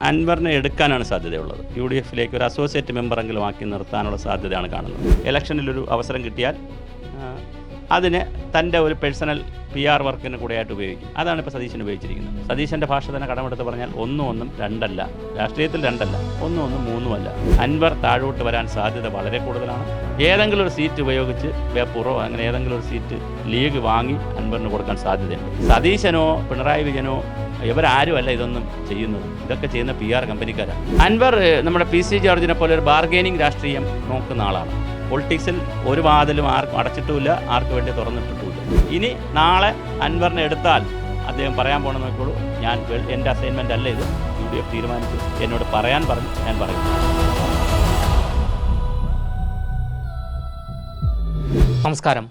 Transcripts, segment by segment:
അൻവറിനെ എടുക്കാനാണ് സാധ്യതയുള്ളത്. യു ഡി എഫിലേക്ക് ഒരു അസോസിയേറ്റ് മെമ്പറെങ്കിലും ആക്കി നിർത്താനുള്ള സാധ്യതയാണ് കാണുന്നത്. ഇലക്ഷനിൽ ഒരു അവസരം കിട്ടിയാൽ അതിനെ തന്റെ ഒരു പേഴ്സണൽ പി ആർ വർക്കിന് കൂടെയായിട്ട് ഉപയോഗിക്കും. അതാണ് ഇപ്പോൾ സതീശൻ ഉപയോഗിച്ചിരിക്കുന്നത്. സതീശന്റെ ഭാഷ തന്നെ കടമെടുത്ത് പറഞ്ഞാൽ ഒന്നും ഒന്നും രണ്ടല്ല രാഷ്ട്രീയത്തിൽ രണ്ടല്ല ഒന്നും ഒന്നും മൂന്നുമല്ല അൻവർ താഴോട്ട് വരാൻ സാധ്യത വളരെ കൂടുതലാണ്. ഏതെങ്കിലും ഒരു സീറ്റ് ഉപയോഗിച്ച് വേപ്പൂറോ അങ്ങനെ ഏതെങ്കിലും ഒരു സീറ്റ് ലീഗ് വാങ്ങി അൻവറിന് കൊടുക്കാൻ സാധ്യതയുണ്ട്. സതീശനോ പിണറായി വിജയനോ ഇവരാരുമല്ല ഇതൊന്നും ചെയ്യുന്നത്. ഇതൊക്കെ ചെയ്യുന്ന പി ആർ കമ്പനിക്കാരാണ് അൻവർ നമ്മുടെ പി സി ജോർജിനെ പോലെ ഒരു ബാർഗെയിനിങ് രാഷ്ട്രീയം നോക്കുന്ന ആളാണ്. പൊളിറ്റിക്സിൽ ഒരു വാതിലും ആർക്കും അടച്ചിട്ടുമില്ല ആർക്കു വേണ്ടി തുറന്നിട്ടിട്ടുമില്ല. ഇനി നാളെ അൻവറിനെ എടുത്താൽ അദ്ദേഹം പറയാൻ പോകണം നോക്കിക്കോളൂ ഞാൻ എന്റെ അസൈൻമെന്റ് അല്ല ഇത്. യു ഡി എഫ് തീരുമാനിച്ചു. എന്നോട് പറയാൻ പറഞ്ഞു ഞാൻ പറയും. നമസ്കാരം.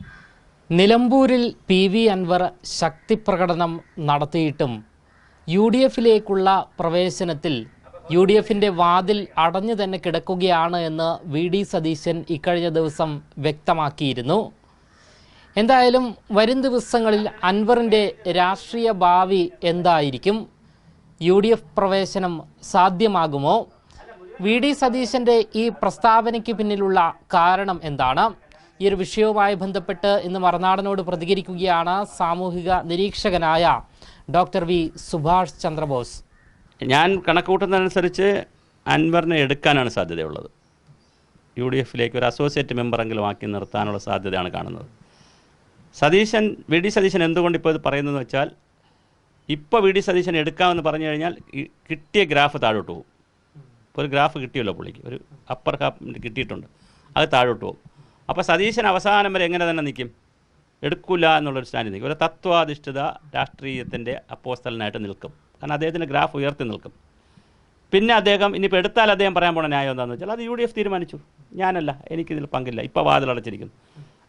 നിലമ്പൂരിൽ പി വി അൻവർ ശക്തിപ്രകടനം നടത്തിയിട്ടും യു ഡി എഫിലേക്കുള്ള പ്രവേശനത്തിൽ യു ഡി എഫിന്റെ വാതിൽ അടഞ്ഞു തന്നെ കിടക്കുകയാണ് എന്ന് വി ഡി സതീശൻ ഇക്കഴിഞ്ഞ ദിവസം വ്യക്തമാക്കിയിരുന്നു. എന്തായാലും വരും ദിവസങ്ങളിൽ അൻവറിന്റെ രാഷ്ട്രീയ ഭാവി എന്തായിരിക്കും? യു ഡി എഫ് പ്രവേശനം സാധ്യമാകുമോ? വി ഡി സതീശന്റെ ഈ പ്രസ്താവനയ്ക്ക് പിന്നിലുള്ള കാരണം എന്താണ്? ഈ ഒരു വിഷയവുമായി ബന്ധപ്പെട്ട് ഇന്ന് മറുനാടനോട് പ്രതികരിക്കുകയാണ് സാമൂഹിക നിരീക്ഷകനായ ഡോക്ടർ വി സുഭാഷ് ചന്ദ്രബോസ്. ഞാൻ കണക്കൂട്ടുന്നതനുസരിച്ച് അൻവറിനെ എടുക്കാനാണ് സാധ്യതയുള്ളത്. യു ഡി എഫിലേക്ക് ഒരു അസോസിയേറ്റ് മെമ്പറെങ്കിലും ആക്കി നിർത്താനുള്ള സാധ്യതയാണ് കാണുന്നത്. സതീശൻ വി ഡി സതീശൻ എന്തുകൊണ്ട് ഇപ്പോൾ ഇത് പറയുന്നതെന്ന് വെച്ചാൽ ഇപ്പോൾ വി ഡി സതീശൻ എടുക്കാമെന്ന് പറഞ്ഞു കഴിഞ്ഞാൽ കിട്ടിയ ഗ്രാഫ് താഴോട്ട് പോകും. ഇപ്പോൾ ഒരു ഗ്രാഫ് കിട്ടിയല്ലോ പുള്ളിക്ക്. ഒരു അപ്പർ ഹാഫ് കിട്ടിയിട്ടുണ്ട്. അത് താഴോട്ട് പോകും. അപ്പോൾ സതീശൻ അവസാനം വരെ എങ്ങനെ തന്നെ നിൽക്കും? എടുക്കില്ല എന്നുള്ളൊരു സ്റ്റാൻഡിൽ നിൽക്കും. ഒരു തത്വാധിഷ്ഠിത രാഷ്ട്രീയത്തിന്റെ അപ്പോസ്തലനായിട്ട് നിൽക്കും. കാരണം അദ്ദേഹത്തിന്റെ ഗ്രാഫ് ഉയർത്തി നിൽക്കും. പിന്നെ അദ്ദേഹം ഇനിയിപ്പോൾ എടുത്താൽ അദ്ദേഹം പറയാൻ പോണ ന്യായം എന്താണെന്ന് വെച്ചാൽ അത് യു ഡി എഫ് തീരുമാനിച്ചു. ഞാനല്ല എനിക്കിതിൽ പങ്കില്ല. ഇപ്പോൾ വാതിലടച്ചിരിക്കുന്നു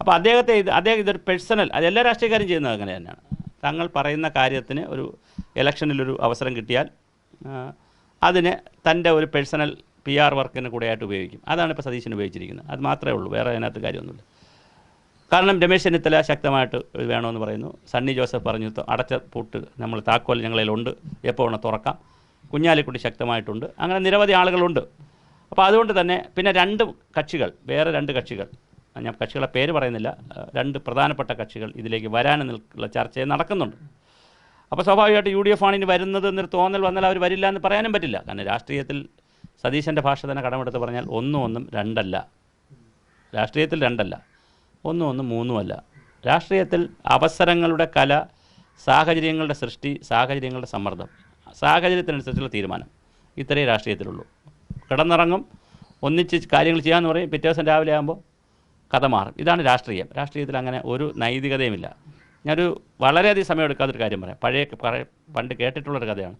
അപ്പോൾ അദ്ദേഹത്തെ ഇത് അദ്ദേഹം ഇതൊരു പേഴ്സണൽ അത് എല്ലാ രാഷ്ട്രീയക്കാരും ചെയ്യുന്നത് അങ്ങനെ തന്നെയാണ്. തങ്ങൾ പറയുന്ന കാര്യത്തിന് ഒരു ഇലക്ഷനിലൊരു അവസരം കിട്ടിയാൽ അതിന് തന്റെ ഒരു പേഴ്സണൽ പി ആർ വർക്കിന് കൂടെയായിട്ട് ഉപയോഗിക്കും. അതാണ് ഇപ്പോൾ സതീശൻ ഉപയോഗിച്ചിരിക്കുന്നത്. അത് മാത്രമേ ഉള്ളൂ. വേറെ അതിനകത്ത് കാര്യമൊന്നുമില്ല. കാരണം രമേശ് ചെന്നിത്തല ശക്തമായിട്ട് വേണമെന്ന് പറയുന്നു. സണ്ണി ജോസഫ് പറഞ്ഞു അടച്ച പൂട്ട് നമ്മൾ താക്കോൽ ഞങ്ങളിലുണ്ട് എപ്പോൾ വേണം തുറക്കാം. കുഞ്ഞാലിക്കുട്ടി ശക്തമായിട്ടുണ്ട്. അങ്ങനെ നിരവധി ആളുകളുണ്ട്. അപ്പോൾ അതുകൊണ്ട് തന്നെ പിന്നെ രണ്ട് കക്ഷികൾ വേറെ രണ്ട് കക്ഷികൾ ഞാൻ കക്ഷികളെ പേര് പറയുന്നില്ല രണ്ട് പ്രധാനപ്പെട്ട കക്ഷികൾ ഇതിലേക്ക് വരാനും നിൽക്കുള്ള ചർച്ച നടക്കുന്നുണ്ട്. അപ്പോൾ സ്വാഭാവികമായിട്ട് യു ഡി എഫ് ആണ് ഇനി വരുന്നത് എന്നൊരു തോന്നൽ വന്നാൽ അവർ വരില്ല എന്ന് പറയാനും പറ്റില്ല. കാരണം രാഷ്ട്രീയത്തിൽ സതീശന്റെ ഭാഷ തന്നെ കടമെടുത്ത് പറഞ്ഞാൽ ഒന്നും ഒന്നും രണ്ടല്ല. രാഷ്ട്രീയത്തിൽ രണ്ടല്ല. ഒന്നും ഒന്നും മൂന്നുമല്ല രാഷ്ട്രീയത്തിൽ അവസരങ്ങളുടെ കല സാഹചര്യങ്ങളുടെ സൃഷ്ടി സാഹചര്യങ്ങളുടെ സമ്മർദ്ദം സാഹചര്യത്തിനനുസരിച്ചുള്ള തീരുമാനം. ഇത്രയേ രാഷ്ട്രീയത്തിലുള്ളൂ. കിടന്നിറങ്ങും ഒന്നിച്ച് കാര്യങ്ങൾ ചെയ്യാമെന്ന് പറയും പിറ്റേ ദിവസം രാവിലെ ആകുമ്പോൾ കഥ മാറും. ഇതാണ് രാഷ്ട്രീയം. രാഷ്ട്രീയത്തിൽ അങ്ങനെ ഒരു നൈതികതയുമില്ല. ഞാനൊരു വളരെയധികം സമയം എടുക്കാത്തൊരു കാര്യം പറയാം. പഴയ പണ്ട് കേട്ടിട്ടുള്ളൊരു കഥയാണ്.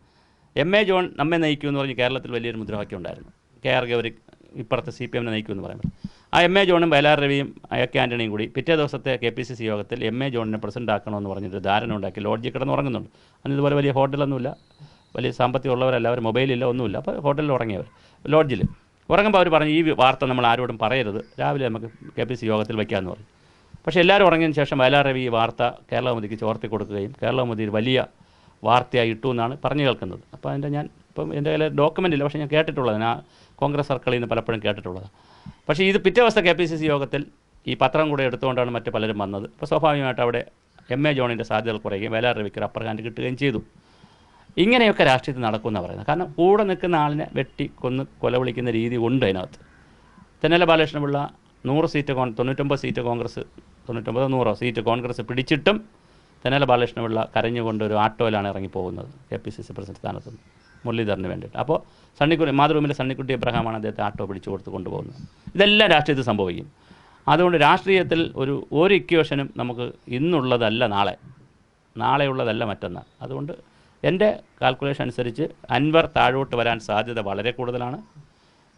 എം എ ജോൺ നമ്മെ നയിക്കുമെന്ന് പറഞ്ഞ് കേരളത്തിൽ വലിയൊരു മുദ്രാവാക്യം ഉണ്ടായിരുന്നു. കെ ആർ ഗൗരി ഇപ്പുറത്തെ സി പി എമ്മിനെ നയിക്കുമെന്ന് പറയുമ്പോൾ. ആ എം എ ജോണും വയലാർ രവിയും എ കെ ആന്റണിയും കൂടി പിറ്റേ ദിവസത്തെ കെ പി സി സി യോഗത്തിൽ എം എ ജോണിനെ പ്രസിഡന്റ് ആക്കണമെന്ന് പറഞ്ഞിട്ട് ധാരണ ഉണ്ടാക്കി. ലോഡ്ജിൽ കിടന്ന് ഉറങ്ങുന്നുണ്ട്. അന്ന് ഇതുപോലെ വലിയ ഹോട്ടലൊന്നുമില്ല. വലിയ സാമ്പത്തികം ഉള്ളവരല്ല അവർ മൊബൈലില്ല ഒന്നുമില്ല. അപ്പോൾ ഹോട്ടലിൽ ഉറങ്ങിയവർ ലോഡ്ജിൽ. ഉറങ്ങുമ്പോൾ അവർ പറഞ്ഞു ഈ വാർത്ത നമ്മൾ ആരോടും പറയരുത്. രാവിലെ നമുക്ക് കെ പി സി യോഗത്തിൽ വയ്ക്കാമെന്ന് പറഞ്ഞു. പക്ഷേ എല്ലാവരും ഉറങ്ങിയതിന് ശേഷം വയലാർ രവി ഈ വാർത്ത കേരളമതിക്ക് ചോർത്തി കൊടുക്കുകയും കേരളമതി വലിയ വാർത്തയായി ഇട്ടു എന്നാണ് പറഞ്ഞു കേൾക്കുന്നത്. അപ്പോൾ അതിന്റെ ഞാൻ ഇപ്പം എന്റെ കയ്യിൽ ഡോക്യുമെന്റ് ഇല്ല. പക്ഷേ ഞാൻ കേട്ടിട്ടുള്ളത് ഞാൻ കോൺഗ്രസ് സർക്കിളിൽ നിന്ന് പലപ്പോഴും കേട്ടിട്ടുള്ളത്. പക്ഷേ ഇത് പിറ്റേ ദിവസത്തെ കെ പി സി സി യോഗത്തിൽ ഈ പത്രം കൂടെ എടുത്തുകൊണ്ടാണ് മറ്റ് പലരും വന്നത്. അപ്പോൾ സ്വാഭാവികമായിട്ട് അവിടെ എം എ ജോണിന്റെ സാധ്യതകൾ കുറയുകയും വേല രവിക്ക് അപ്പർ ഹാൻഡ് കിട്ടുകയും ചെയ്തു. ഇങ്ങനെയൊക്കെ രാഷ്ട്രീയത്തിൽ നടക്കുമെന്ന് പറയുന്നത്. കാരണം കൂടെ നിൽക്കുന്ന ആളിനെ വെട്ടി കൊന്ന് കൊല വിളിക്കുന്ന രീതി ഉണ്ട് അതിനകത്ത്. തെന്നല ബാലകൃഷ്ണപിള്ള നൂറ് സീറ്റ് കോൺ തൊണ്ണൂറ്റൊമ്പത് സീറ്റ് കോൺഗ്രസ് തൊണ്ണൂറ്റൊമ്പതോ നൂറോ സീറ്റ് കോൺഗ്രസ് പിടിച്ചിട്ടും തെന്നല ബാലകൃഷ്ണപിള്ള കരഞ്ഞുകൊണ്ട് ഒരു ആട്ടോയിലാണ് ഇറങ്ങിപ്പോകുന്നത് K P C C president സ്ഥാനത്ത് മുരളീധരന് വേണ്ടിയിട്ട്. അപ്പോൾ സണ്ണിക്കുട്ടി മാതൃഭൂമിയിലെ സണ്ണിക്കുട്ടി എബ്രഹാമാണ് അദ്ദേഹത്തെ ആട്ടോ പിടിച്ചു കൊടുത്ത് കൊണ്ടുപോകുന്നത്. ഇതെല്ലാം രാഷ്ട്രീയത്തിൽ സംഭവിക്കും. അതുകൊണ്ട് രാഷ്ട്രീയത്തിൽ ഒരു ഒരു ഇക്വേഷനും നമുക്ക് ഇന്നുള്ളതല്ല നാളെ. നാളെയുള്ളതല്ല മറ്റന്നാൾ. അതുകൊണ്ട് എന്റെ കാൽക്കുലേഷൻ അനുസരിച്ച് അൻവർ താഴോട്ട് വരാൻ സാധ്യത വളരെ കൂടുതലാണ്.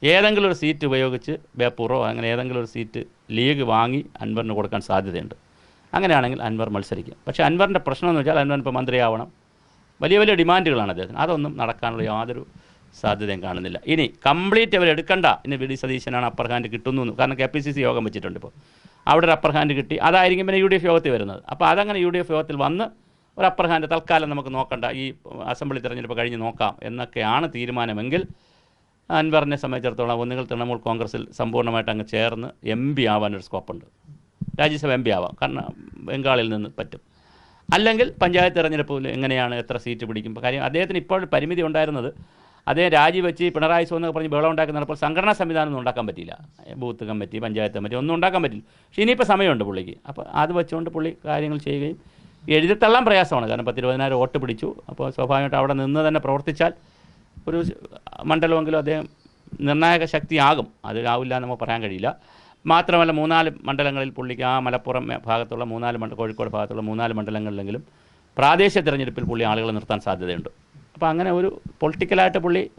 ഏതെങ്കിലും ഒരു സീറ്റ് ഉപയോഗിച്ച് ബേപ്പൂറോ അങ്ങനെ ഏതെങ്കിലും ഒരു സീറ്റ് ലീഗ് വാങ്ങി അൻവറിന് കൊടുക്കാൻ സാധ്യതയുണ്ട്. അങ്ങനെയാണെങ്കിൽ അൻവർ മത്സരിക്കും. പക്ഷേ അൻവറിന്റെ പ്രശ്നം എന്ന് വെച്ചാൽ അൻവർ ഇപ്പോൾ മന്ത്രിയാവണം. വലിയ വലിയ ഡിമാൻഡുകളാണ് അദ്ദേഹത്തിന്. അതൊന്നും നടക്കാനുള്ള യാതൊരു സാധ്യതയും കാണുന്നില്ല. ഇനി കംപ്ലീറ്റ് അവർ എടുക്കണ്ട. ഇനി വി ഡി സതീശനാണ് അപ്പർ ഹാൻഡ് കിട്ടുന്നു. കാരണം കെ പി സി സി യോഗം വെച്ചിട്ടുണ്ട് ഇപ്പോൾ. അവിടെ ഒരു അപ്പർ ഹാൻഡ് കിട്ടി. അതായിരിക്കും പിന്നെ യു ഡി എഫ് യോഗത്തിൽ വരുന്നത്. അപ്പോൾ അതങ്ങനെ യു ഡി എഫ് യോഗത്തിൽ വന്ന് ഒരു അപ്പർ ഹാൻഡ് തൽക്കാലം നമുക്ക് നോക്കണ്ട. ഈ അസംബ്ലി തെരഞ്ഞെടുപ്പ് കഴിഞ്ഞ് നോക്കാം എന്നൊക്കെയാണ് തീരുമാനമെങ്കിൽ അൻവറിനെ സംബന്ധിച്ചിടത്തോളം ഒന്നുകിൽ തൃണമൂൽ കോൺഗ്രസിൽ സമ്പൂർണമായിട്ട് അങ്ങ് ചേർന്ന് എം പി ആവാനൊരു സ്കോപ്പുണ്ട് രാജ്യസഭ എം പി ആവാം. കാരണം ബംഗാളിൽ നിന്ന് പറ്റും. അല്ലെങ്കിൽ പഞ്ചായത്ത് തെരഞ്ഞെടുപ്പിൽ എങ്ങനെയാണ് എത്ര സീറ്റ് പിടിക്കും കാര്യം അദ്ദേഹത്തിന് ഇപ്പോൾ പരിമിതി ഉണ്ടായിരുന്നത് അദ്ദേഹം രാജിവെച്ച് പിണറായി സോ എന്നൊക്കെ പറഞ്ഞ് ബഹളം ഉണ്ടാക്കി നടപ്പോൾ സംഘടനാ സംവിധാനം ഒന്നും ഉണ്ടാക്കാൻ പറ്റിയില്ല. ബൂത്ത് കമ്മിറ്റി പഞ്ചായത്ത് കമ്മിറ്റി ഒന്നും ഉണ്ടാക്കാൻ പറ്റില്ല. പക്ഷേ ഇനിയിപ്പോൾ സമയമുണ്ട് പുള്ളിക്ക്. അപ്പോൾ അത് വെച്ചുകൊണ്ട് പുള്ളി കാര്യങ്ങൾ ചെയ്യുകയും എഴുതിത്തള്ളാൻ പ്രയാസമാണ്. കാരണം പത്തിരുപതിനായിരം വോട്ട് പിടിച്ചു. അപ്പോൾ സ്വാഭാവികമായിട്ട് അവിടെ നിന്ന് തന്നെ പ്രവർത്തിച്ചാൽ ഒരു മണ്ഡലമെങ്കിലും അദ്ദേഹം നിർണായക ശക്തിയാകും. അത് ആവില്ല എന്ന് നമുക്ക് പറയാൻ കഴിയില്ല. മാത്രമല്ല മൂന്നാൽ മണ്ഡലങ്ങളിൽ പുള്ളിക്ക് ആ മലപ്പുറം ഭാഗത്തുള്ള മൂന്നാൽ മണ്ഡ കോഴിക്കോട് ഭാഗത്തുള്ള മൂന്നാൽ മണ്ഡലങ്ങളിലെങ്കിലും പ്രാദേശിക തിരഞ്ഞെടുപ്പിൽ പുള്ളി ആളുകളെ നിർത്താൻ സാധ്യതയുണ്ട്. അപ്പോൾ അങ്ങനെ ഒരു പൊളിറ്റിക്കലായിട്ട് പുള്ളി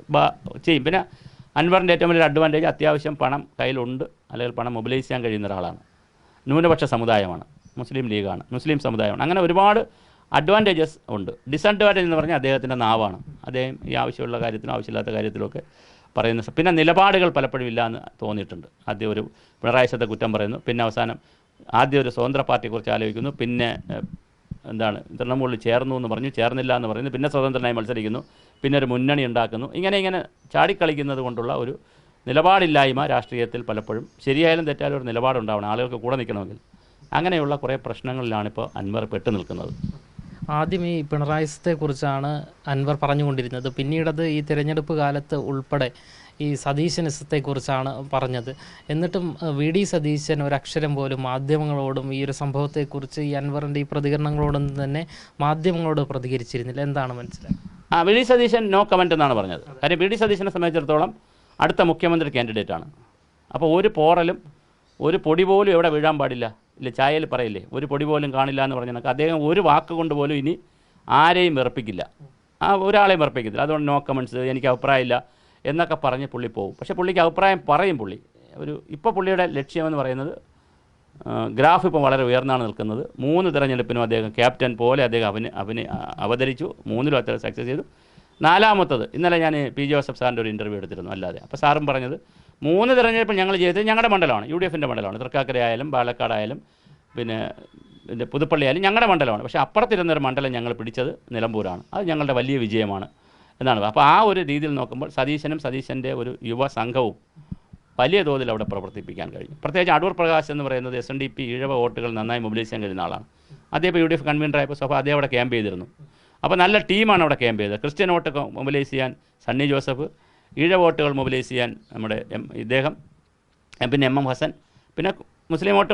ചെയ്യും. പിന്നെ അൻവറിന്റെ ഏറ്റവും വലിയൊരു അഡ്വാന്റേജ് അത്യാവശ്യം പണം കയ്യിലുണ്ട്. അല്ലെങ്കിൽ പണം മൊബിലൈസ് ചെയ്യാൻ കഴിയുന്ന ഒരാളാണ്. ന്യൂനപക്ഷ സമുദായമാണ്. മുസ്ലിം ലീഗാണ്. മുസ്ലിം സമുദായമാണ്. അങ്ങനെ ഒരുപാട് അഡ്വാന്റേജസ് ഉണ്ട്. ഡിസഡ്വാന്റേജ് എന്ന് പറഞ്ഞാൽ അദ്ദേഹത്തിന്റെ നാവാണ്. അദ്ദേഹം ഈ ആവശ്യമുള്ള കാര്യത്തിലും ആവശ്യമില്ലാത്ത കാര്യത്തിലുമൊക്കെ പറയുന്ന പിന്നെ നിലപാടുകൾ പലപ്പോഴും ഇല്ല എന്ന് തോന്നിയിട്ടുണ്ട്. ആദ്യം ഒരു പിണറായി കുറ്റം പറയുന്നു പിന്നെ അവസാനം ആദ്യം ഒരു സ്വതന്ത്ര പാർട്ടിയെക്കുറിച്ച് ആലോചിക്കുന്നു പിന്നെ എന്താണ് തൃണമൂലിൽ ചേർന്നു എന്ന് പറഞ്ഞു ചേർന്നില്ല എന്ന് പറയുന്നു പിന്നെ സ്വതന്ത്രനായി മത്സരിക്കുന്നു പിന്നെ ഒരു മുന്നണി ഉണ്ടാക്കുന്നു. ഇങ്ങനെ ഇങ്ങനെ ചാടിക്കളിക്കുന്നത് കൊണ്ടുള്ള ഒരു നിലപാടില്ലായ്മ രാഷ്ട്രീയത്തിൽ പലപ്പോഴും ശരിയായാലും തെറ്റായാലും ഒരു നിലപാടുണ്ടാവണം ആളുകൾക്ക് കൂടെ നിൽക്കണമെങ്കിൽ. അങ്ങനെയുള്ള കുറേ പ്രശ്നങ്ങളിലാണിപ്പോൾ അൻവർ പെട്ടു നിൽക്കുന്നത് ആദ്യം ഈ പിണറായിസത്തെ കുറിച്ചാണ് അൻവർ പറഞ്ഞുകൊണ്ടിരുന്നത്. പിന്നീടത് ഈ തിരഞ്ഞെടുപ്പ് കാലത്ത് ഉൾപ്പെടെ ഈ സതീശനിസത്തെക്കുറിച്ചാണ് പറഞ്ഞത്. എന്നിട്ടും വി. ഡി. സതീശൻ ഒരക്ഷരം പോലും മാധ്യമങ്ങളോടും ഈ ഒരു സംഭവത്തെക്കുറിച്ച് ഈ അൻവറിന്റെ ഈ പ്രതികരണങ്ങളോടും തന്നെ മാധ്യമങ്ങളോട് പ്രതികരിച്ചിരുന്നില്ല. എന്താണ് മനസ്സിലായത് ആ V. D. Satheesan no comment എന്നാണ് പറഞ്ഞത്. കാര്യം വി. ഡി. സതീശനെ സംബന്ധിച്ചിടത്തോളം അടുത്ത മുഖ്യമന്ത്രി കാൻഡിഡേറ്റ് ആണ്. അപ്പോൾ ഒരു പോറലും ഒരു പൊടി പോലും എവിടെ വീഴാൻ പാടില്ല. ഇല്ല ചായയിൽ പറയില്ലേ ഒരു പൊടി പോലും കാണില്ല എന്ന് പറഞ്ഞ കണക്ക്. അദ്ദേഹം ഒരു വാക്ക് കൊണ്ട് പോലും ഇനി ആരെയും വിറപ്പിക്കില്ല. ആ ഒരാളെയും വിറപ്പിക്കത്തില്ല. അതുകൊണ്ട് നോ കമൻസ് എനിക്ക് അഭിപ്രായമില്ല എന്നൊക്കെ പറഞ്ഞ് പുള്ളി പോകും പക്ഷേ പുള്ളിക്ക് അഭിപ്രായം പറയും പുള്ളി. ഒരു ഇപ്പോൾ പുള്ളിയുടെ ലക്ഷ്യമെന്ന് പറയുന്നത് ഗ്രാഫ് ഇപ്പം വളരെ ഉയർന്നാണ് നിൽക്കുന്നത്. മൂന്ന് തിരഞ്ഞെടുപ്പിനും അദ്ദേഹം ക്യാപ്റ്റൻ പോലെ അദ്ദേഹം അവന് അവന് അവതരിച്ചു. മൂന്നിലും അത്ര സക്സസ് ചെയ്തു. നാലാമത്തത് ഇന്നലെ ഞാൻ പി ജോസഫ് സാറിന്റെ ഒരു ഇന്റർവ്യൂ എടുത്തിരുന്നു അല്ലാതെ. അപ്പോൾ സാറും പറഞ്ഞത് മൂന്ന് തിരഞ്ഞെടുപ്പ് ഞങ്ങൾ ജയിച്ചത് ഞങ്ങളുടെ മണ്ഡലമാണ് യു ഡി എഫിന്റെ മണ്ഡലമാണ്. തൃക്കാക്കരയായാലും പാലക്കാടായാലും പിന്നെ പിന്നെ പുതുപ്പള്ളി ആയാലും ഞങ്ങളുടെ മണ്ഡലമാണ്. പക്ഷേ അപ്പുറത്തിരുന്നൊരു മണ്ഡലം ഞങ്ങൾ പിടിച്ചത് നിലമ്പൂരാണ്. അത് ഞങ്ങളുടെ വലിയ വിജയമാണ് എന്നാണ്. അപ്പോൾ ആ ഒരു രീതിയിൽ നോക്കുമ്പോൾ സതീശനും സതീശന്റെ ഒരു യുവ സംഘവും വലിയ തോതിൽ അവിടെ പ്രവർത്തിപ്പിക്കാൻ കഴിഞ്ഞു. പ്രത്യേകിച്ച് അടൂർ പ്രകാശ് എന്ന് പറയുന്നത് S N D P Ezhava വോട്ടുകൾ നന്നായി മൊബിലൈസ് ചെയ്യാൻ കഴിയുന്ന ആളാണ്. അദ്ദേഹം യു ഡി എഫ് കൺവീനറായപ്പോൾ സഭ അദ്ദേഹം അവിടെ ക്യാമ്പ് ചെയ്തിരുന്നു. അപ്പോൾ നല്ല ടീമാണ് അവിടെ ക്യാമ്പ് ചെയ്തത്. ക്രിസ്ത്യൻ വോട്ട് മൊബിലൈസ് ചെയ്യാൻ സണ്ണി ജോസഫ് ഈഴവ വോട്ടുകൾ മൊബിലൈസ് ചെയ്യാൻ നമ്മുടെ എം ഇദ്ദേഹം പിന്നെ എം എം ഹസൻ പിന്നെ മുസ്ലിം വോട്ട്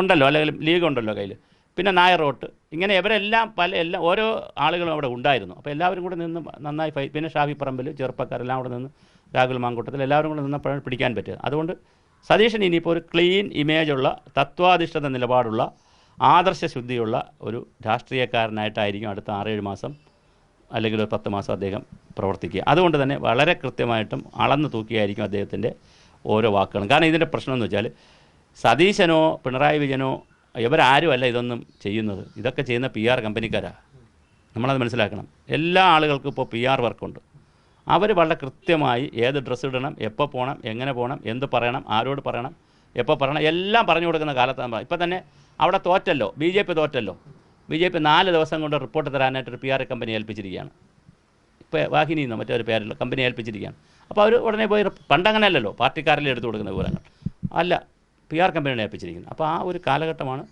ഉണ്ടല്ലോ അല്ലെങ്കിൽ ലീഗ് ഉണ്ടല്ലോ കയ്യിൽ പിന്നെ നായർ വോട്ട്. ഇങ്ങനെ ഇവരെല്ലാം പല എല്ലാം ഓരോ ആളുകളും അവിടെ ഉണ്ടായിരുന്നു. അപ്പോൾ എല്ലാവരും കൂടെ നിന്ന് നന്നായി ഫൈ പിന്നെ ഷാഫി പറമ്പിൽ ചെറുപ്പക്കാരെല്ലാം അവിടെ നിന്ന് രാഹുൽ മാങ്കൂട്ടത്തിൽ എല്ലാവരും കൂടെ നിന്നപ്പോഴാണ് പിടിക്കാൻ പറ്റിയത്. അതുകൊണ്ട് സതീശൻ ഇനിയിപ്പോൾ ഒരു ക്ലീൻ ഇമേജുള്ള തത്വാധിഷ്ഠിത നിലപാടുള്ള ആദർശ ശുദ്ധിയുള്ള ഒരു രാഷ്ട്രീയക്കാരനായിട്ടായിരിക്കും അടുത്ത ആറേഴ് മാസം അല്ലെങ്കിൽ ഒരു പത്ത് മാസം അദ്ദേഹം പ്രവർത്തിക്കുക. അതുകൊണ്ട് തന്നെ വളരെ കൃത്യമായിട്ടും അളന്ന് തൂക്കിയായിരിക്കും അദ്ദേഹത്തിന്റെ ഓരോ വാക്കുകളും. കാരണം ഇതിന്റെ പ്രശ്നം എന്ന് വെച്ചാൽ സതീശനോ പിണറായി വിജയനോ ഇവരാരുമല്ല ഇതൊന്നും ചെയ്യുന്നത്. ഇതൊക്കെ ചെയ്യുന്ന പി ആർ കമ്പനിക്കാരാണ് നമ്മളത് മനസ്സിലാക്കണം. എല്ലാ ആളുകൾക്കും ഇപ്പോൾ പി ആർ വർക്കുണ്ട്. അവർ വളരെ കൃത്യമായി ഏത് ഡ്രസ്സ് ഇടണം എപ്പോൾ പോകണം എങ്ങനെ പോകണം എന്ത് പറയണം ആരോട് പറയണം എപ്പോൾ പറയണം എല്ലാം പറഞ്ഞു കൊടുക്കുന്ന കാലത്താണ് ഇപ്പം തന്നെ അവിടെ തോറ്റല്ലോ ബി ജെ പി തോറ്റല്ലോ. ബി ജെ പി നാല് ദിവസം കൊണ്ട് റിപ്പോർട്ട് തരാനായിട്ട് ഒരു പി ആർ കമ്പനി ഏൽപ്പിച്ചിരിക്കുകയാണ്. ഇപ്പോൾ വാഹിനി എന്നോ മറ്റൊരു പേരിൽ കമ്പനി ഏൽപ്പിച്ചിരിക്കുകയാണ്. അപ്പോൾ അവർ ഉടനെ പോയി പണ്ടങ്ങനെ അല്ലല്ലോ പാർട്ടിക്കാരിൽ എടുത്തു കൊടുക്കുന്ന വിവരങ്ങൾ. അല്ല പി ആർ കമ്പനിയാണ് ഏൽപ്പിച്ചിരിക്കുന്നത് അപ്പോൾ ആ ഒരു കാലഘട്ടമാണ്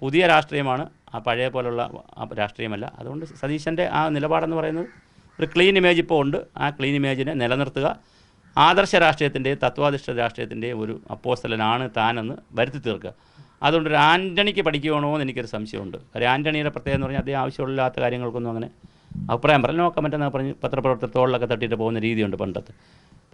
പുതിയ രാഷ്ട്രീയമാണ് ആ പഴയ പോലുള്ള രാഷ്ട്രീയമല്ല. അതുകൊണ്ട് സതീശന്റെ ആ നിലപാടെന്ന് പറയുന്നത് ഒരു ക്ലീൻ ഇമേജ് ഇപ്പോൾ ഉണ്ട്. ആ ക്ലീൻ ഇമേജിനെ നിലനിർത്തുക. ആദർശ രാഷ്ട്രീയത്തിന്റെയും തത്വാധിഷ്ഠിത രാഷ്ട്രീയത്തിന്റെയും ഒരു അപ്പോസ്തലനാണ് താനെന്ന് വരുത്തി തീർക്കുക. അതുകൊണ്ട് ഒരു ആന്റണിക്ക് പഠിക്കുകയാണോ എന്ന് എനിക്കൊരു സംശയമുണ്ട്. ഒരു ആന്റണിയുടെ പ്രത്യേകത എന്ന് പറഞ്ഞാൽ അദ്ദേഹം ആവശ്യമില്ലാത്ത കാര്യങ്ങൾക്കൊന്നും അങ്ങനെ അഭിപ്രായം പറഞ്ഞു നോക്കാൻ പറ്റുന്ന പറഞ്ഞ് പത്രപ്രവർത്തനത്തോളിലൊക്കെ തട്ടിയിട്ട് പോകുന്ന രീതിയുണ്ട് പണ്ടത്തെ.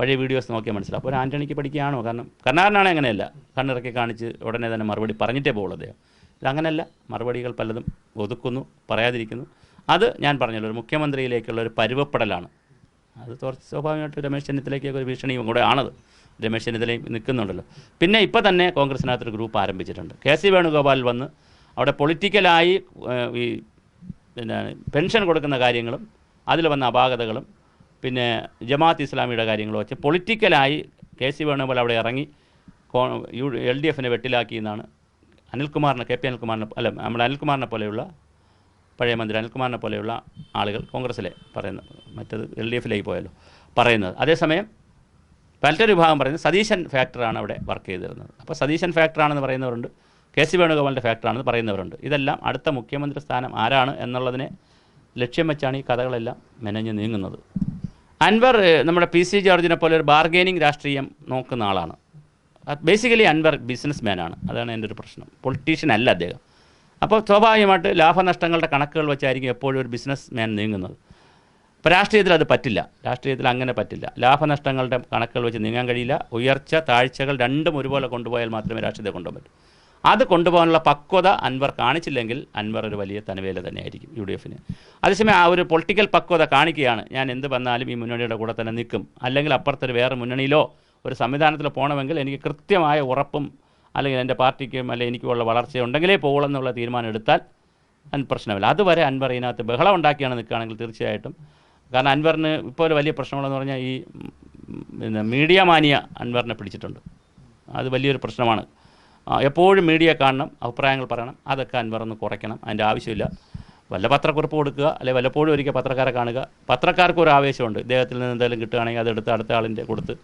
പഴയ വീഡിയോസ് നോക്കിയാൽ മനസ്സിലാവും. അപ്പോൾ ഒരു ആന്റണിക്ക് പഠിക്കുകയാണോ? കാരണം കർണാടനാണ് അങ്ങനെയല്ല. കണ്ണിറക്കി കാണിച്ച് ഉടനെ തന്നെ മറുപടി പറഞ്ഞിട്ടേ പോകുള്ളൂ അദ്ദേഹം. ഇതങ്ങനെയല്ല മറുപടികൾ പലതും ഒതുക്കുന്നു പറയാതിരിക്കുന്നു. അത് ഞാൻ പറഞ്ഞല്ലോ ഒരു മുഖ്യമന്ത്രിയിലേക്കുള്ള ഒരു പരുവപ്പെടലാണ്. അത് സ്വാഭാവികമായിട്ട് രമേശ് ചെന്നിത്തലയ്ക്കൊക്കെ ഒരു ഭീഷണിയും കൂടെ ആണത്. രമേശ് ചെന്നിത്തലയും നിൽക്കുന്നുണ്ടല്ലോ. പിന്നെ ഇപ്പോൾ തന്നെ കോൺഗ്രസിനകത്തൊരു ഗ്രൂപ്പ് ആരംഭിച്ചിട്ടുണ്ട്. കെ സി വേണുഗോപാൽ വന്ന് അവിടെ പൊളിറ്റിക്കലായി ഈ പിന്നെ പെൻഷൻ കൊടുക്കുന്ന കാര്യങ്ങളും അതിൽ വന്ന അപാകതകളും പിന്നെ ജമാഅത്ത് ഇസ്ലാമിയുടെ കാര്യങ്ങളും വെച്ച് പൊളിറ്റിക്കലായി കെ സി വേണുഗോപാൽ അവിടെ ഇറങ്ങി യു എൽ ഡി എഫിനെ വെട്ടിലാക്കി എന്നാണ് അനിൽകുമാറിനെ കെ പി അനിൽകുമാറിനെ അല്ല നമ്മുടെ അനിൽകുമാറിനെ പോലെയുള്ള പഴയ മന്ത്രി അനിൽകുമാറിനെ പോലെയുള്ള ആളുകൾ കോൺഗ്രസ്സിലെ പറയുന്നത് മറ്റത് എൽ ഡി എഫിലേക്ക് പോയല്ലോ പറയുന്നത്. അതേസമയം മറ്റൊരു വിഭാഗം പറയുന്നത് സതീശൻ ഫാക്ടറാണ് അവിടെ വർക്ക് ചെയ്തിരുന്നത്. അപ്പോൾ സതീശൻ ഫാക്ടറാണെന്ന് പറയുന്നവരുണ്ട്. കെ സി വേണുഗോപാലിന്റെ ഫാക്ടറാണെന്ന് പറയുന്നവരുണ്ട്. ഇതെല്ലാം അടുത്ത മുഖ്യമന്ത്രി സ്ഥാനം ആരാണ് എന്നുള്ളതിനെ ലക്ഷ്യം വെച്ചാണ് ഈ കഥകളെല്ലാം മെനഞ്ഞ് നീങ്ങുന്നത്. അൻവർ നമ്മുടെ പി സി ജോർജിനെ പോലെ ഒരു ബാർഗെയിനിങ് രാഷ്ട്രീയം നോക്കുന്ന ആളാണ്. ബേസിക്കലി അൻവർ ബിസിനസ് മാനാണ് അതാണ് എന്റെ ഒരു പ്രശ്നം. പൊളിറ്റീഷ്യൻ അല്ല അദ്ദേഹം. അപ്പോൾ സ്വാഭാവികമായിട്ട് ലാഭനഷ്ടങ്ങളുടെ കണക്കുകൾ വെച്ചായിരിക്കും എപ്പോഴും ഒരു ബിസിനസ് മാൻ നീങ്ങുന്നത്. ഇപ്പോൾ രാഷ്ട്രീയത്തിൽ അത് പറ്റില്ല. രാഷ്ട്രീയത്തിൽ അങ്ങനെ പറ്റില്ല. ലാഭനഷ്ടങ്ങളുടെ കണക്കുകൾ വെച്ച് നീങ്ങാൻ കഴിയില്ല. ഉയർച്ച താഴ്ചകൾ രണ്ടും ഒരുപോലെ കൊണ്ടുപോയാൽ മാത്രമേ രാഷ്ട്രീയത്തെ കൊണ്ടുപോകാൻ പറ്റൂ. അത് കൊണ്ടുപോകാനുള്ള പക്വത അൻവർ കാണിച്ചില്ലെങ്കിൽ അൻവർ ഒരു വലിയ തനവേല തന്നെയായിരിക്കും യു ഡി എഫിന്. അതേസമയം ആ ഒരു പൊളിറ്റിക്കൽ പക്വത കാണിക്കുകയാണ്. ഞാൻ എന്ത് വന്നാലും ഈ മുന്നണിയുടെ കൂടെ തന്നെ നിൽക്കും. അല്ലെങ്കിൽ അപ്പുറത്തൊരു വേറെ മുന്നണിയിലോ ഒരു സംവിധാനത്തിൽ പോകണമെങ്കിൽ എനിക്ക് കൃത്യമായ ഉറപ്പും അല്ലെങ്കിൽ എന്റെ പാർട്ടിക്കും അല്ലെങ്കിൽ എനിക്കുള്ള വളർച്ച ഉണ്ടെങ്കിലേ പോകുള്ളൂ എന്നുള്ള തീരുമാനം എടുത്താൽ പ്രശ്നമില്ല. അതുവരെ അൻവർ ഇതിനകത്ത് ബഹളം ഉണ്ടാക്കിയാണ് നിൽക്കുകയാണെങ്കിൽ തീർച്ചയായിട്ടും കാരണം അൻവറിന് ഇപ്പോൾ ഒരു വലിയ പ്രശ്നമുള്ളതെന്ന് പറഞ്ഞാൽ ഈ പിന്നെ മീഡിയ മാനിയ അൻവറിനെ പിടിച്ചിട്ടുണ്ട്. അത് വലിയൊരു പ്രശ്നമാണ്. എപ്പോഴും മീഡിയ കാണണം അഭിപ്രായങ്ങൾ പറയണം. അതൊക്കെ അൻവർ ഒന്ന് കുറയ്ക്കണം. അതിന്റെ ആവശ്യമില്ല. വല്ല പത്രക്കുറിപ്പ് കൊടുക്കുക അല്ലെങ്കിൽ വല്ലപ്പോഴും ഒരിക്കൽ പത്രക്കാരെ കാണുക. പത്രക്കാർക്ക് ഒരു ആവേശമുണ്ട്. ഇദ്ദേഹത്തിൽ നിന്ന് എന്തെങ്കിലും കിട്ടുകയാണെങ്കിൽ അതെടുത്ത് അടുത്ത ആളിന്റെ കൊടുത്ത്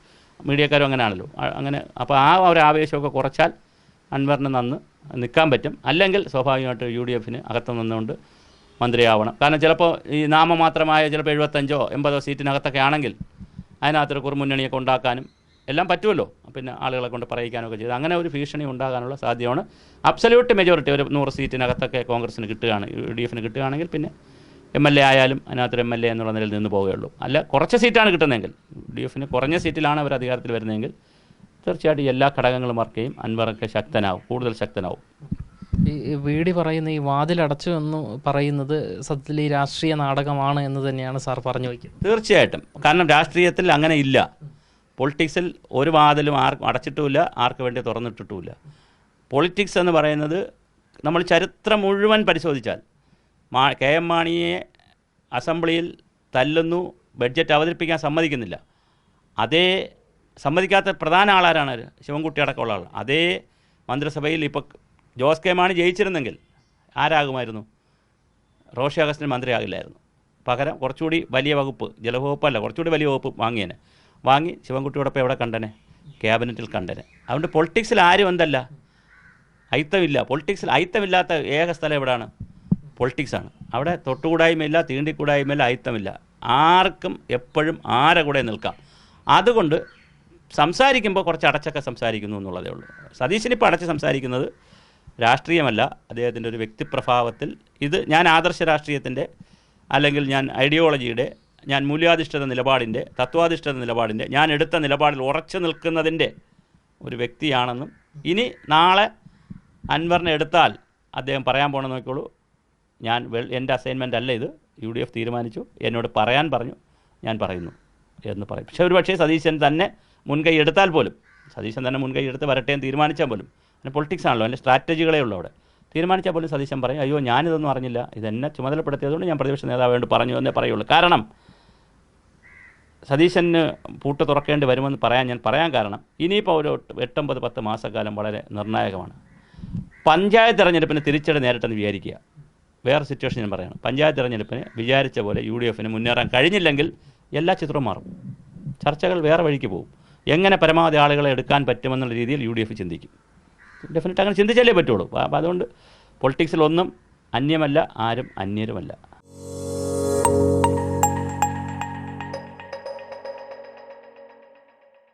മീഡിയക്കാരും അങ്ങനെയാണല്ലോ. അങ്ങനെ അപ്പോൾ ആ ഒരു ആവേശമൊക്കെ കുറച്ചാൽ അൻവറിന് നന്ന് നിൽക്കാൻ പറ്റും. അല്ലെങ്കിൽ സ്വാഭാവികമായിട്ട് യു ഡി എഫിന് അകത്ത് നിന്നുകൊണ്ട് മന്ത്രിയാവണം. കാരണം ചിലപ്പോൾ ഈ നാമമാത്രമായ ചിലപ്പോൾ എഴുപത്തഞ്ചോ എൺപതോ സീറ്റിനകത്തൊക്കെ ആണെങ്കിൽ അതിനകത്തൊരു കുറു മുന്നണിയൊക്കെ ഉണ്ടാക്കാനും എല്ലാം പറ്റുമല്ലോ. പിന്നെ ആളുകളെ കൊണ്ട് പറയിക്കാനൊക്കെ ചെയ്ത് അങ്ങനെ ഒരു ഭീഷണി ഉണ്ടാകാനുള്ള സാധ്യതയാണ്. അബ്സല്യൂട്ട് മെജോറിറ്റി ഒരു നൂറ് സീറ്റിനകത്തൊക്കെ കോൺഗ്രസിന് കിട്ടുകയാണ് യു ഡി എഫിന് കിട്ടുകയാണെങ്കിൽ പിന്നെ എം എൽ എ ആയാലും അതിനകത്തൊരു എം എൽ എ എന്നുള്ള നിലയിൽ നിന്ന് പോവുകയുള്ളൂ. അല്ല കുറച്ച് സീറ്റാണ് കിട്ടുന്നതെങ്കിൽ യു ഡി എഫിന് കുറഞ്ഞ സീറ്റിലാണ് അവർ അധികാരത്തിൽ വരുന്നതെങ്കിൽ തീർച്ചയായിട്ടും എല്ലാ ഘടകങ്ങളും വർക്ക് ചെയ്യും. അൻവറൊക്കെ ശക്തനാവും കൂടുതൽ ശക്തനാവും. ഈ വീടി പറയുന്ന ഈ വാതിലടച്ചു എന്ന് പറയുന്നത് സത്യത്തിൽ ഈ രാഷ്ട്രീയ നാടകമാണ് എന്ന് തന്നെയാണ് സാർ പറഞ്ഞു വയ്ക്കുന്നത്. തീർച്ചയായിട്ടും. കാരണം രാഷ്ട്രീയത്തിൽ അങ്ങനെ ഇല്ല. പൊളിറ്റിക്സിൽ ഒരു വാതിലും ആർക്കും അടച്ചിട്ടുമില്ല ആർക്ക് വേണ്ടി തുറന്നിട്ടിട്ടുമില്ല. പൊളിറ്റിക്സ് എന്ന് പറയുന്നത് നമ്മൾ ചരിത്രം മുഴുവൻ പരിശോധിച്ചാൽ മാ കെ എം മാണിയെ അസംബ്ലിയിൽ തല്ലുന്നു ബഡ്ജറ്റ് അവതരിപ്പിക്കാൻ സമ്മതിക്കുന്നില്ല. അതേ സമ്മതിക്കാത്ത പ്രധാന ആളാരാണ് ശിവൻകുട്ടി അടക്കമുള്ള ആൾ അതേ മന്ത്രിസഭയിൽ ഇപ്പോൾ ജോസ് കെ മാണി ജയിച്ചിരുന്നെങ്കിൽ ആരാകുമായിരുന്നു? റോഷി അഗസ്റ്റിൻ മന്ത്രിയാകില്ലായിരുന്നു. പകരം കുറച്ചുകൂടി വലിയ വകുപ്പ് ജലവകുപ്പല്ല കുറച്ചുകൂടി വലിയ വകുപ്പ് വാങ്ങിയേനെ. വാങ്ങി ശിവൻകുട്ടിയോടൊപ്പം എവിടെ കണ്ടനെ? ക്യാബിനറ്റിൽ കണ്ടനെ. അതുകൊണ്ട് പൊളിറ്റിക്സിൽ ആരും എന്തല്ല? അയിത്തമില്ല പൊളിറ്റിക്സിൽ അയിത്തമില്ലാത്ത ഏക സ്ഥലം എവിടെയാണ് പൊളിറ്റിക്സാണ്. അവിടെ തൊട്ടുകൂടായ്മയില്ല തീണ്ടിക്കൂടായ്മയില്ല അയിത്തമില്ല ആർക്കും എപ്പോഴും ആരെ കൂടെ നിൽക്കാം. അതുകൊണ്ട് സംസാരിക്കുമ്പോൾ കുറച്ച് അടച്ചൊക്കെ സംസാരിക്കുന്നു എന്നുള്ളതേ ഉള്ളൂ. സതീശൻ ഇപ്പോൾ അടച്ച് സംസാരിക്കുന്നത് രാഷ്ട്രീയമല്ല അദ്ദേഹത്തിന്റെ ഒരു വ്യക്തിപ്രഭാവത്തിൽ ഇത് ഞാൻ ആദർശ രാഷ്ട്രീയത്തിന്റെ അല്ലെങ്കിൽ ഞാൻ ഐഡിയോളജിയുടെ ഞാൻ മൂല്യാധിഷ്ഠിത നിലപാടിന്റെ തത്വാധിഷ്ഠിത നിലപാടിന്റെ ഞാൻ എടുത്ത നിലപാടിൽ ഉറച്ചു നിൽക്കുന്നതിന്റെ ഒരു വ്യക്തിയാണെന്നും ഇനി നാളെ അൻവറിനെ എടുത്താൽ അദ്ദേഹം പറയാൻ പോകണമെന്ന് നോക്കിക്കോളൂ. ഞാൻ വെൽ എന്റെ അസൈൻമെന്റ് അല്ല ഇത്. യു ഡി എഫ് തീരുമാനിച്ചു. എന്നോട് പറയാൻ പറഞ്ഞു. ഞാൻ പറയുന്നു എന്ന് പറയും. പക്ഷേ ഒരു പക്ഷേ സതീശൻ തന്നെ മുൻകൈ എടുത്താൽ പോലും സതീശൻ തന്നെ മുൻകൈ എടുത്ത് വരട്ടെ എന്ന് തീരുമാനിച്ചാൽ പോലും അതിന് പൊളിറ്റിക്സ് ആണല്ലോ എന്റെ സ്ട്രാറ്റജികളേ ഉള്ളൂ അവിടെ. തീരുമാനിച്ചാൽ പോലും സതീശൻ പറയും അയ്യോ ഞാനിതൊന്നും അറിഞ്ഞില്ല. ഇതെന്നെ ചുമതലപ്പെടുത്തിയതുകൊണ്ട് ഞാൻ പ്രതിപക്ഷ നേതാവേണ്ടി പറഞ്ഞു എന്നേ പറയുള്ളൂ. കാരണം സതീശന് പൂട്ട് തുറക്കേണ്ടി വരുമെന്ന് പറയാൻ ഞാൻ പറയാൻ കാരണം ഇനിയിപ്പോൾ ഒരു എട്ടൊമ്പത് പത്ത് മാസക്കാലം വളരെ നിർണായകമാണ്. പഞ്ചായത്ത് തെരഞ്ഞെടുപ്പിന് തിരിച്ചടി നേരിട്ടെന്ന് വിചാരിക്കുക. വേറെ സിറ്റുവേഷൻ ഞാൻ പറയണം. പഞ്ചായത്ത് തെരഞ്ഞെടുപ്പിന് വിചാരിച്ച പോലെ യു ഡി എഫിന് മുന്നേറാൻ കഴിഞ്ഞില്ലെങ്കിൽ എല്ലാ ചിത്രവും മാറും. ചർച്ചകൾ വേറെ വഴിക്ക് പോകും എങ്ങനെ പരമാവധി ആളുകളെ എടുക്കാൻ പറ്റുമെന്നുള്ള രീതിയിൽ യു ഡി എഫ് ചിന്തിക്കും. ഡെഫിനറ്റ് അങ്ങനെ ചിന്തിച്ചാലേ പറ്റുള്ളൂ. അപ്പോൾ അതുകൊണ്ട് പൊളിറ്റിക്സിൽ ഒന്നും അന്യമല്ല ആരും അന്യരുമല്ല.